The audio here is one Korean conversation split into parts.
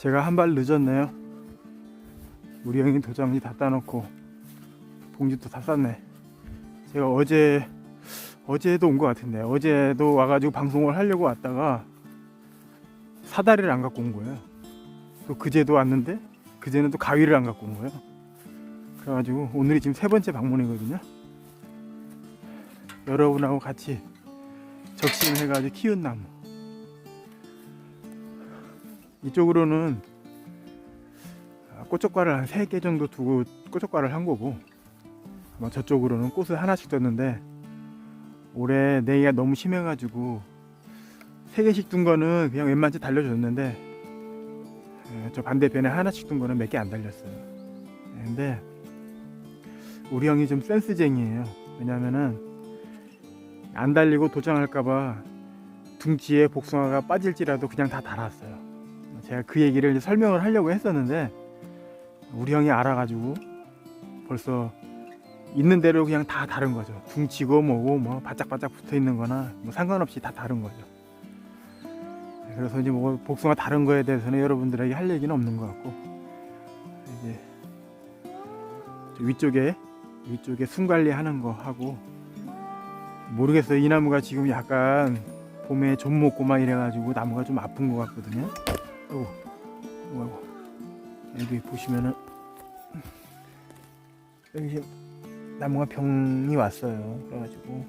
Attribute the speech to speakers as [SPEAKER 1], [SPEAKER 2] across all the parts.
[SPEAKER 1] 제가 한 발 늦었네요. 우리 형이 도장지 다 따놓고 봉지도 다 쌌네. 제가 어제 어제도 온 것 같은데 어제도 와가지고 방송을 하려고 왔다가 사다리를 안 갖고 온 거예요. 또 그제도 왔는데 그제는 또 가위를 안 갖고 온 거예요. 그래가지고 오늘이 지금 세 번째 방문이거든요. 여러분하고 같이 적심을 해가지고 키운 나무. 이쪽으로는 꽃젓가락을 한 3개 정도 두고 꽃젓가락을 한 거고 아마 저쪽으로는 꽃을 하나씩 뒀는데 올해 냉이가 너무 심해가지고 3개씩 둔 거는 그냥 웬만치 달려줬는데 에, 저 반대편에 하나씩 둔 거는 몇 개 안 달렸어요. 에, 근데 우리 형이 좀 센스쟁이에요. 왜냐면은 안 달리고 도장할까봐 둥지에 복숭아가 빠질지라도 그냥 다 달았어요 제가 그 얘기를 이제 설명을 하려고 했었는데 우리 형이 알아가지고 벌써 있는 대로 그냥 다 다른 거죠. 둥치고 뭐고 뭐 바짝바짝 붙어 있는 거나 뭐 상관없이 다 다른 거죠. 그래서 이제 뭐 복숭아 다른 거에 대해서는 여러분들에게 할 얘기는 없는 것 같고 이제 저 위쪽에 위쪽에 순 관리하는 거 하고 모르겠어요. 이 나무가 지금 약간 봄에 좀 먹고 막 이래가지고 나무가 좀 아픈 것 같거든요. 아이고, 아이고. 여기 보시면은 여기 지금 나무가 병이 왔어요. 그래가지고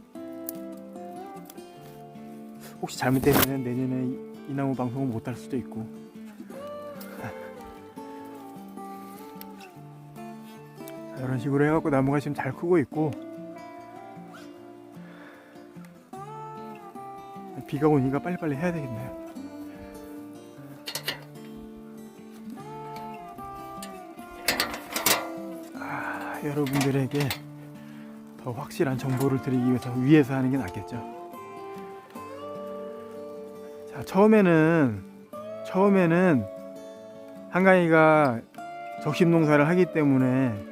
[SPEAKER 1] 혹시 잘못되면 내년에 이, 이 나무 방송을 못 할 수도 있고. 자, 이런 식으로 해갖고 나무가 지금 잘 크고 있고 비가 오니까 빨리빨리 해야 되겠네요. 여러분들에게 더 확실한 정보를 드리기 위해서 위에서 하는 게 낫겠죠. 자, 처음에는 처음에는 한가위가 적심 농사를 하기 때문에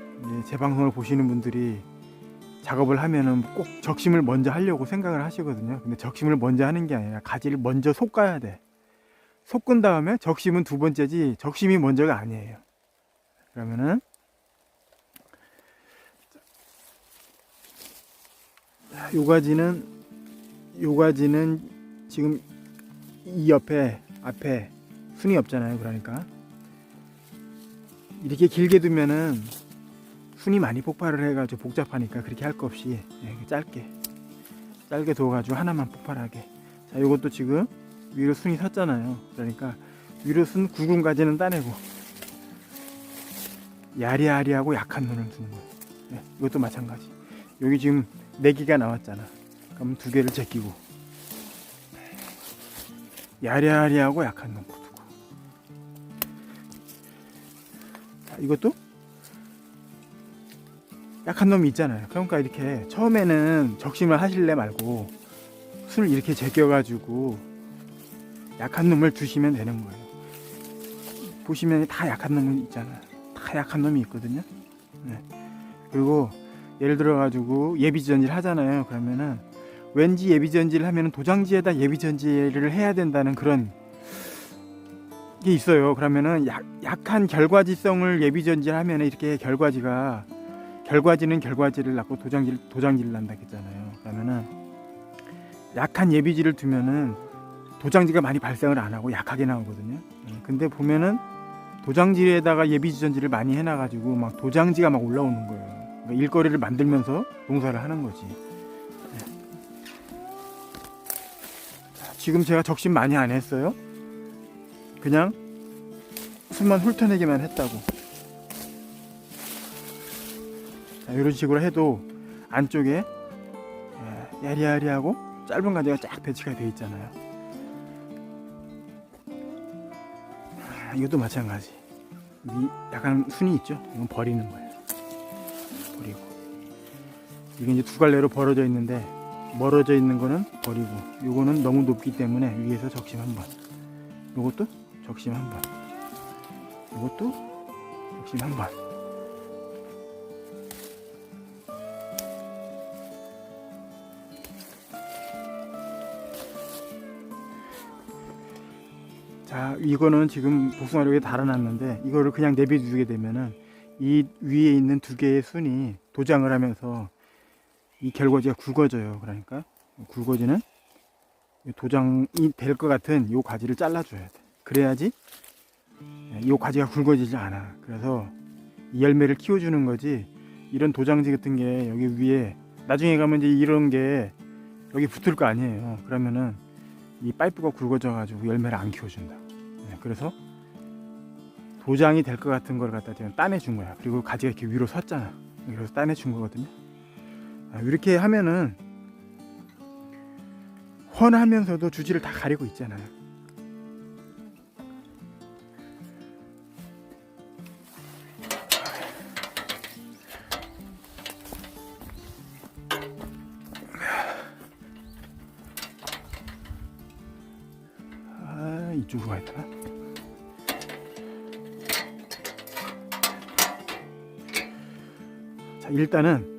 [SPEAKER 1] 제 방송을 보시는 분들이 작업을 하면은 꼭 적심을 먼저 하려고 생각을 하시거든요. 근데 적심을 먼저 하는 게 아니라 가지를 먼저 솎아야 돼. 솎은 다음에 적심은 두 번째지 적심이 먼저가 아니에요. 그러면은 요 가지는 요 가지는 지금 이 옆에 앞에 순이 없잖아요. 그러니까. 이렇게 길게 두면은 순이 많이 폭발을 해가지고 복잡하니까 그렇게 할 거 없이 이렇게 짧게 짧게 둬가지고 하나만 폭발하게. 자 요것도 지금 위로 순이 섰잖아요. 그러니까 위로 순 굵은 가지는 따내고 야리야리하고 약한 눈을 두는 거예요. 네, 이것도 마찬가지. 여기 지금 네 개가 나왔잖아 그럼 두 개를 제끼고 야리야리하고 약한 놈 두고 자 이것도 약한 놈이 있잖아요. 그러니까 이렇게 처음에는 적심을 하실래 말고 술을 이렇게 제껴가지고 약한 놈을 두시면 되는 거예요. 보시면 다 약한 놈이 있잖아요. 다 약한 놈이 있거든요. 네. 그리고 예를 들어 가지고 예비 전지를 하잖아요. 그러면은 왠지 예비 전지를 하면은 도장지에다 예비 전지를 해야 된다는 그런 게 있어요. 그러면은 약, 약한 결과지성을 예비 전지를 하면은 이렇게 결과지가 결과지는 결과지를 낳고 도장지 도장지를 난다 했잖아요. 그러면은 약한 예비지를 두면은 도장지가 많이 발생을 안 하고 약하게 나오거든요. 예, 근데 보면은 도장지에다가 예비지 전지를 많이 해놔가지고 막 도장지가 막 올라오는 거예요. 그러니까 일거리를 만들면서 농사를 하는 거지. 예. 자, 지금 제가 적심 많이 안 했어요. 그냥 숨만 훑어내기만 했다고. 자, 이런 식으로 해도 안쪽에 예, 야리야리하고 짧은 가지가 쫙 배치가 되어 있잖아요. 아, 이것도 마찬가지. 이 약간 순이 있죠? 이건 버리는 거예요. 이게 이제 두 갈래로 벌어져 있는데 멀어져 있는 거는 버리고 요거는 너무 높기 때문에 위에서 적심 한 번. 요것도 적심 한 번. 요것도 적심 한 번. 자 자, 이거는 지금 복숭아를 여기 달아놨는데 이거를 그냥 내비두게 되면은 이 위에 있는 두 개의 순이 도장을 하면서 이 결과지가 굵어져요. 그러니까 굵어지는 이 도장이 될 것 같은 이 가지를 잘라줘야 돼. 그래야지 이 가지가 굵어지지 않아. 그래서 이 열매를 키워주는 거지. 이런 도장지 같은 게 여기 위에 나중에 가면 이제 이런 게 여기 붙을 거 아니에요. 그러면은 이 파이프가 굵어져 가지고 열매를 안 키워준다. 네, 그래서 도장이 될 것 같은 걸 갖다 대면 따내준 거야. 그리고 가지가 이렇게 위로 섰잖아. 그래서 따내준 거거든요. 아, 이렇게 하면은 훤하면서도 주지를 다 가리고 있잖아요. 아, 이쪽으로 가야 되나? 자, 일단은 네,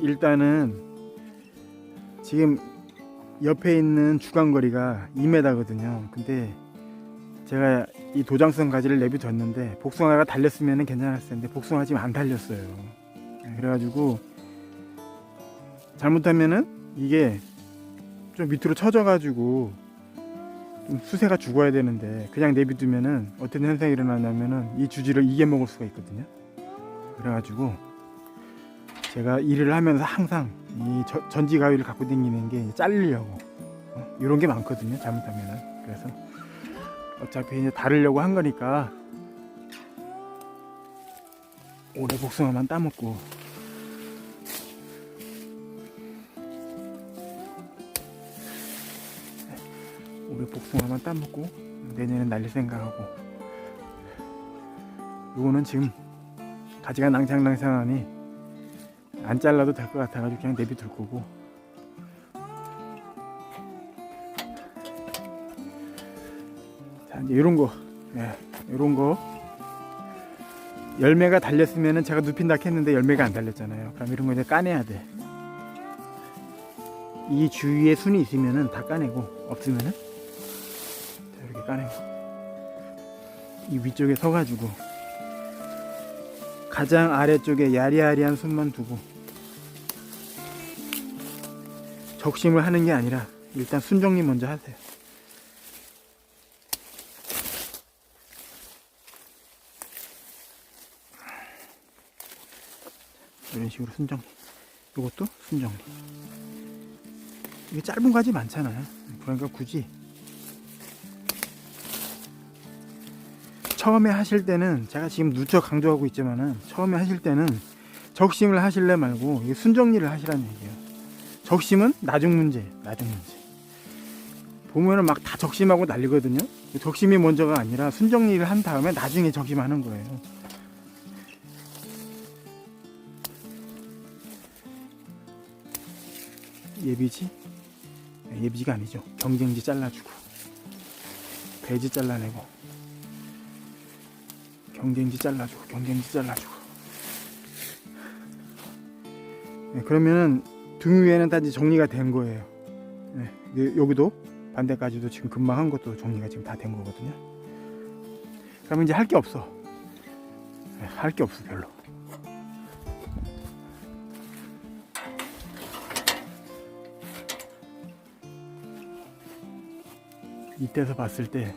[SPEAKER 1] 일단은 지금 옆에 있는 주간거리가 2m거든요. 근데 제가 이 도장성 가지를 내비뒀는데 복숭아가 달렸으면 괜찮았을 텐데 복숭아 지금 안 달렸어요. 네, 그래가지고 잘못하면은 이게 좀 밑으로 쳐져가지고 좀 수세가 죽어야 되는데 그냥 내비두면은 어떤 현상이 일어나냐면은 이 주지를 이겨 먹을 수가 있거든요. 그래가지고 제가 일을 하면서 항상 이 저- 전지 가위를 갖고 다니는 게 잘리려고 어, 이런 게 많거든요. 잘못하면은 그래서 어차피 이제 다르려고 한 거니까 올해 복숭아만 따먹고 올해 복숭아만 따먹고 내년엔 날릴 생각하고 요거는 지금 가지가 낭창낭창하니 안 잘라도 될 것 같아가지고 그냥 내비둘 거고. 자 이제 이런 거. 예, 이런 거. 열매가 달렸으면은 제가 눕힌다 했는데 열매가 안 달렸잖아요. 그럼 이런 거 이제 까내야 돼. 이 주위에 순이 있으면은 다 까내고 없으면은? 자 이렇게 까내고. 이 위쪽에 서가지고 가장 아래쪽에 야리야리한 순만 두고 적심을 하는 게 아니라 일단 순 정리 먼저 하세요. 이런 식으로 순 정리. 이것도 순 정리. 이게 짧은 가지 많잖아요. 그러니까 굳이 처음에 하실 때는 제가 지금 누적 강조하고 있지만은 처음에 하실 때는 적심을 하실래 말고 순정리를 하시라는 얘기예요. 적심은 나중 문제, 나중 문제. 보면은 막 다 적심하고 난리거든요. 적심이 먼저가 아니라 순정리를 한 다음에 나중에 적심하는 거예요. 예비지? 네, 예비지가 아니죠. 경쟁지 잘라주고 배지 잘라내고 경쟁지 잘라주고 경쟁지 잘라주고 네, 그러면은 등 위에는 다 이제 정리가 된 거예요 네, 네, 여기도 반대까지도 지금 금방 한 것도 정리가 지금 다 된 거거든요 그러면 이제 할 게 없어 네, 할게 없어 별로 이때서 봤을 때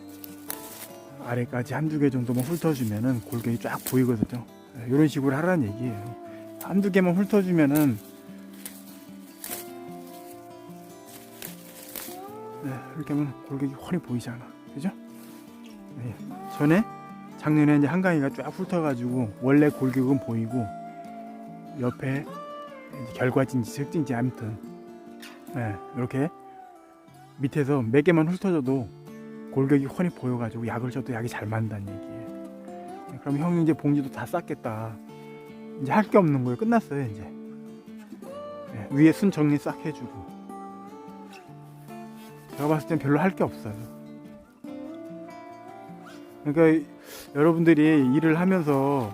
[SPEAKER 1] 아래까지 한두 개 정도만 훑어주면은 골격이 쫙 보이거든요. 이런 식으로 하라는 얘기예요. 한두 개만 훑어주면은 네, 이렇게 하면 골격이 훤히 보이잖아. 그죠? 네. 전에 작년에 이제 한강이가 쫙 훑어가지고 원래 골격은 보이고 옆에 결과진지 색진지 아무튼 네, 이렇게 밑에서 몇 개만 훑어줘도 골격이 훤히 보여가지고 약을 줘도 약이 잘 맞는다는 얘기예요. 네, 그럼 형이 이제 봉지도 다 쌌겠다. 이제 할 게 없는 거예요. 끝났어요 이제. 네, 위에 순 정리 싹 해주고. 제가 봤을 땐 별로 할 게 없어요. 그러니까 여러분들이 일을 하면서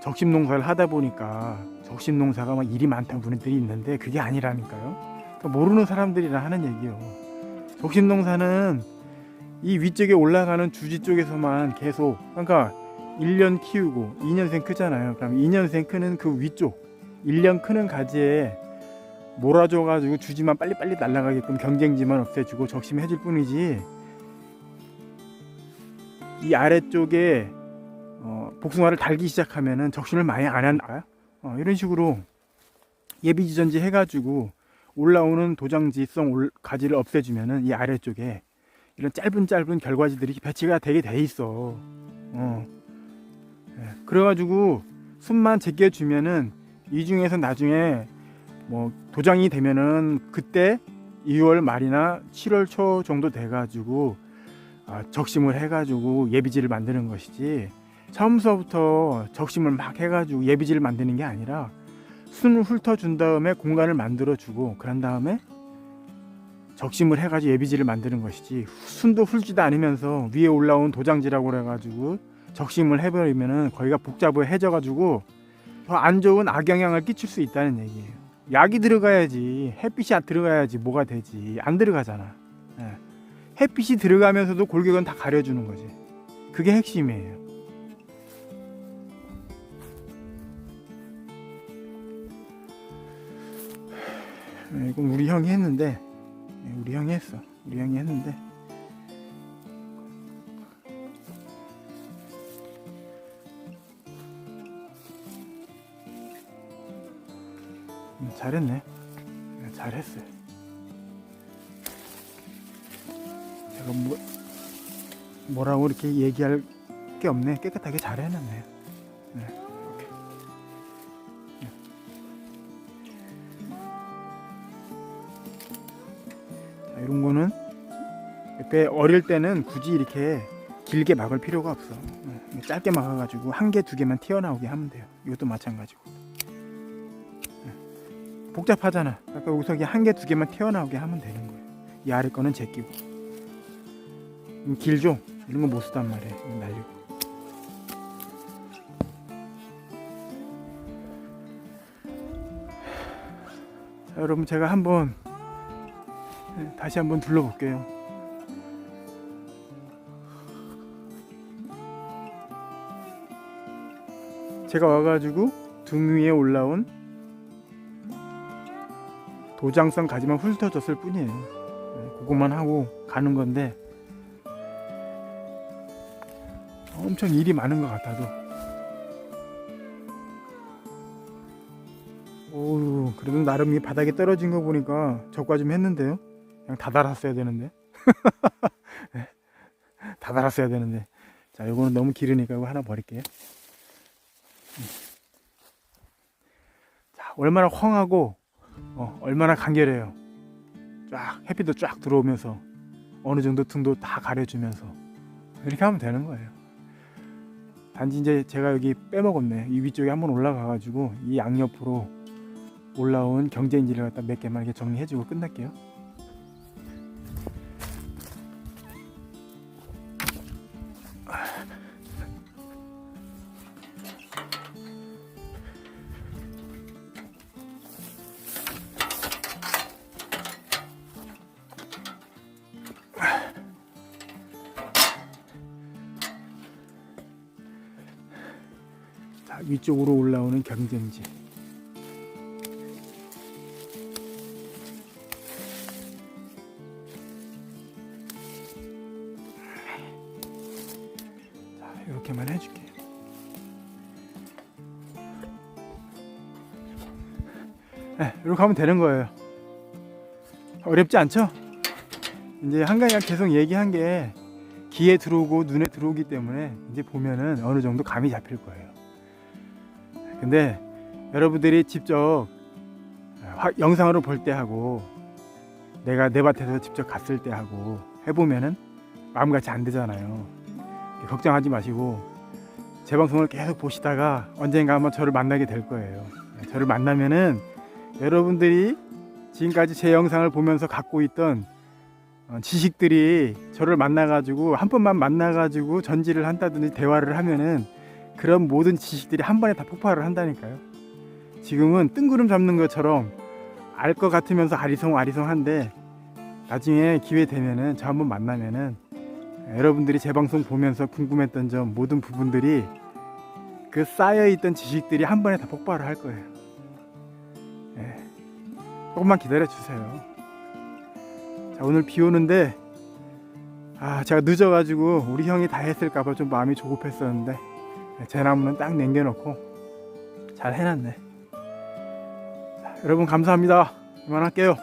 [SPEAKER 1] 적심 농사를 하다 보니까 적심 농사가 막 일이 많다는 분들이 있는데 그게 아니라니까요. 그러니까 모르는 사람들이라 하는 얘기요. 적심 농사는 이 위쪽에 올라가는 주지 쪽에서만 계속 그러니까 1년 키우고 2년생 크잖아요. 그럼 2년생 크는 그 위쪽 1년 크는 가지에 몰아줘가지고 주지만 빨리빨리 날아가게끔 경쟁지만 없애주고 적심해줄 뿐이지 이 아래쪽에 어, 복숭아를 달기 시작하면은 적심을 많이 안 한다. 어, 이런 식으로 예비지전지 해가지고 올라오는 도장지성 올- 가지를 없애주면은 이 아래쪽에 이런 짧은 짧은 결과지들이 배치가 되게 돼 있어. 어. 예, 그래가지고 숨만 제껴주면은 이 중에서 나중에 뭐 도장이 되면은 그때 2월 말이나 7월 초 정도 돼가지고 아, 적심을 해가지고 예비지를 만드는 것이지 처음서부터 적심을 막 해가지고 예비지를 만드는 게 아니라 순을 훑어준 다음에 공간을 만들어주고 그런 다음에 적심을 해가지고 예비지를 만드는 것이지 순도 훑지도 않으면서 위에 올라온 도장지라고 그래가지고 적심을 해버리면은 거기가 복잡해져가지고 더 안 좋은 악영향을 끼칠 수 있다는 얘기예요. 약이 들어가야지 햇빛이 안 들어가야지 뭐가 되지 안 들어가잖아. 예. 햇빛이 들어가면서도 골격은 다 가려주는 거지. 그게 핵심이에요. 네, 이건 우리 형이 했는데 네, 우리 형이 했어. 우리 형이 했는데 잘했네. 네, 잘했어요. 제가 뭐 뭐라고 이렇게 얘기할 게 없네. 깨끗하게 잘 해놨네. 네. 네. 자, 이런 거는 꽤 어릴 때는 굳이 이렇게 길게 막을 필요가 없어. 네, 짧게 막아가지고 한 개, 두 개만 튀어나오게 하면 돼요. 이것도 마찬가지고. 네. 복잡하잖아. 아까 여기서 그냥 한 개, 두 개만 튀어나오게 하면 되는 거예요. 이 아래 거는 제끼고. 음, 길죠? 이런 거 못 쓰단 말이에요. 날리고. 자, 여러분 제가 한번 네, 다시 한번 둘러볼게요. 제가 와가지고 등 위에 올라온 도장성 가지만 훑어줬을 뿐이에요. 네, 그것만 하고 가는 건데 엄청 일이 많은 것 같아도. 오우 그래도 나름 이 바닥에 떨어진 거 보니까 적과 좀 했는데요. 그냥 다 달았어야 되는데. 네, 다 달았어야 되는데. 자 요거는 너무 기르니까 이거 하나 버릴게요. 음. 자 얼마나 황하고 어, 얼마나 간결해요 쫙 햇빛도 쫙 들어오면서 어느 정도 등도 다 가려주면서 이렇게 하면 되는 거예요 단지 이제 제가 여기 빼먹었네. 이 위쪽에 한번 올라가가지고 이 양옆으로 올라온 경제인지를 갖다 몇 개만 이렇게 정리해주고 끝낼게요. 위쪽으로 올라오는 경쟁지. 자, 이렇게만 해줄게요. 네, 이렇게 하면 되는 거예요. 어렵지 않죠? 이제 한가위가 계속 얘기한 게 귀에 들어오고 눈에 들어오기 때문에 이제 보면은 어느 정도 감이 잡힐 거예요. 근데 여러분들이 직접 화- 영상으로 볼 때 하고 내가 내 밭에서 직접 갔을 때 하고 해보면은 마음같이 안 되잖아요. 걱정하지 마시고 제 방송을 계속 보시다가 언젠가 한번 저를 만나게 될 거예요. 저를 만나면은 여러분들이 지금까지 제 영상을 보면서 갖고 있던 어, 지식들이 저를 만나가지고 한 번만 만나가지고 전지를 한다든지 대화를 하면은 그런 모든 지식들이 한 번에 다 폭발을 한다니까요. 지금은 뜬구름 잡는 것처럼 알 것 같으면서 아리송 아리송한데 나중에 기회 되면은 저 한번 만나면은 여러분들이 제 방송 보면서 궁금했던 점 모든 부분들이 그 쌓여있던 지식들이 한 번에 다 폭발을 할 거예요. 예. 조금만 기다려 주세요. 자, 오늘 비 오는데 아 제가 늦어가지고 우리 형이 다 했을까봐 좀 마음이 조급했었는데 제 나무는 딱 남겨놓고 잘 해놨네. 자, 여러분 감사합니다. 그만할게요.